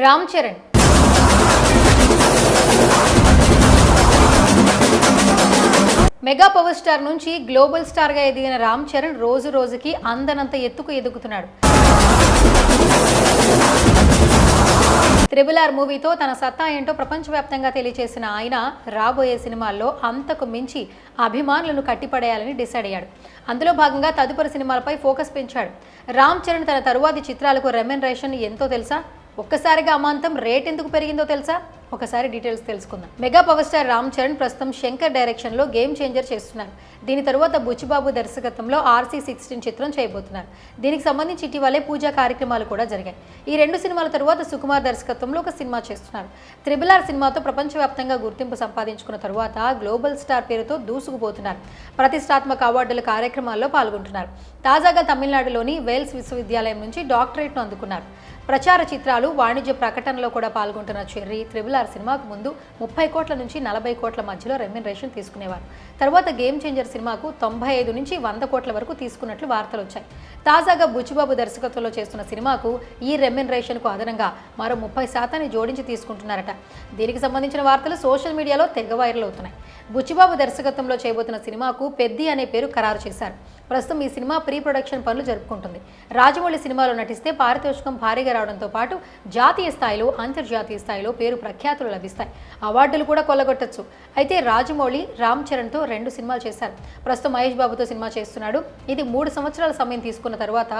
Ram Charan. Mega power star నుంచి global స్టార్గా ఎదిగిన రామ్ చరణ్ రోజు రోజుకి అందనంత ఎత్తుకు ఎదుగుతున్నాడు. త్రిబుల్ ఆర్ మూవీతో తన సత్తా ఏంటో ప్రపంచవ్యాప్తంగా తెలియజేసిన ఆయన రాబోయే సినిమాల్లో అంతకు మించి అభిమానులను కట్టిపడేయాలని డిసైడ్ అయ్యాడు. అందులో భాగంగా తదుపరి సినిమాలపై ఫోకస్ పెంచాడు. రామ్ చరణ్ తన తరువాతి చిత్రాలకు రెమ్యునరేషన్ ఎంతో తెలుసా? ఒక్కసారిగా అమాంతం రేట్ ఎందుకు పెరిగిందో తెలుసా? ఒకసారి డీటెయిల్స్ తెలుసుకుందాం. Mega power star Ram Charan ప్రస్తుతం శంకర్ డైరెక్షన్లో గేమ్ చేంజర్ చేస్తున్నారు. దీని తరువాత బుచ్చిబాబు దర్శకత్వంలో ఆర్సీ సిక్స్టీన్ చిత్రం చేయబోతున్నారు. దీనికి సంబంధించి ఇటీవలే పూజా కార్యక్రమాలు కూడా జరిగాయి. ఈ రెండు సినిమాల తరువాత సుకుమార్ దర్శకత్వంలో ఒక సినిమా చేస్తున్నారు. త్రిబుల్ ఆర్ సినిమాతో ప్రపంచవ్యాప్తంగా గుర్తింపు సంపాదించుకున్న తరువాత గ్లోబల్ స్టార్ పేరుతో దూసుకుపోతున్నారు. ప్రతిష్టాత్మక అవార్డుల కార్యక్రమాల్లో పాల్గొంటున్నారు. తాజాగా తమిళనాడులోని వేల్స్ విశ్వవిద్యాలయం నుంచి డాక్టరేట్ను అందుకున్నారు. ప్రచార చిత్రాలు వాణిజ్య ప్రకటనలో కూడా పాల్గొంటున్న చెర్రీ త్రిబుల్ ఆర్ సినిమాకు ముందు ముప్పై కోట్ల నుంచి నలభై కోట్ల మధ్యలో రెమ్యునరేషన్ తీసుకునేవారు. తర్వాత గేమ్ చేంజర్ సినిమాకు తొంభై ఐదు నుంచి వంద కోట్ల వరకు తీసుకున్నట్లు వార్తలు వచ్చాయి. తాజాగా బుచ్చిబాబు దర్శకత్వంలో చేస్తున్న సినిమాకు ఈ రెమ్యునరేషన్కు అదనంగా మరో ముప్పై శాతాన్ని జోడించి తీసుకుంటున్నారట. దీనికి సంబంధించిన వార్తలు సోషల్ మీడియాలో తెగ వైరల్ అవుతున్నాయి. బుచ్చిబాబు దర్శకత్వంలో చేయబోతున్న సినిమాకు పెద్ది అనే పేరు ఖరారు చేశారు. ప్రస్తుతం ఈ సినిమా ప్రీ ప్రొడక్షన్ పనులు జరుపుకుంటుంది. రాజమౌళి సినిమాలో నటిస్తే పారితోషికం భారీగా రావడంతో పాటు జాతీయ స్థాయిలో అంతర్జాతీయ స్థాయిలో పేరు ప్రఖ్యాతులు లభిస్తాయి. అవార్డులు కూడా కొల్లగొట్టచ్చు. అయితే రాజమౌళి రామ్ చరణ్తో రెండు సినిమాలు చేశారు. ప్రస్తుతం మహేష్ బాబుతో సినిమా చేస్తున్నాడు. ఇది మూడు సంవత్సరాల సమయం తీసుకున్న తర్వాత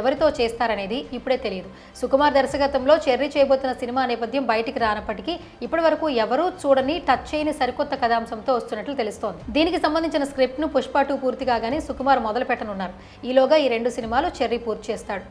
ఎవరితో చేస్తారనేది ఇప్పుడే తెలియదు. సుకుమార్ దర్శకత్వంలో చెర్రీ చేయబోతున్న సినిమా నేపథ్యం బయటికి రానప్పటికీ ఇప్పటి వరకు ఎవరూ చూడని టచ్ చేయని సరికొత్త కథాంశంతో వస్తున్నట్లు తెలుస్తోంది. దీనికి సంబంధించిన స్క్రిప్ట్ను పుష్ప టూ పూర్తి కాగానే సుకుమార్ మొదలు పెట్టనున్నారు ఈలోగా ఈ రెండు సినిమాలు చెర్రీ పూర్తి చేస్తాడు.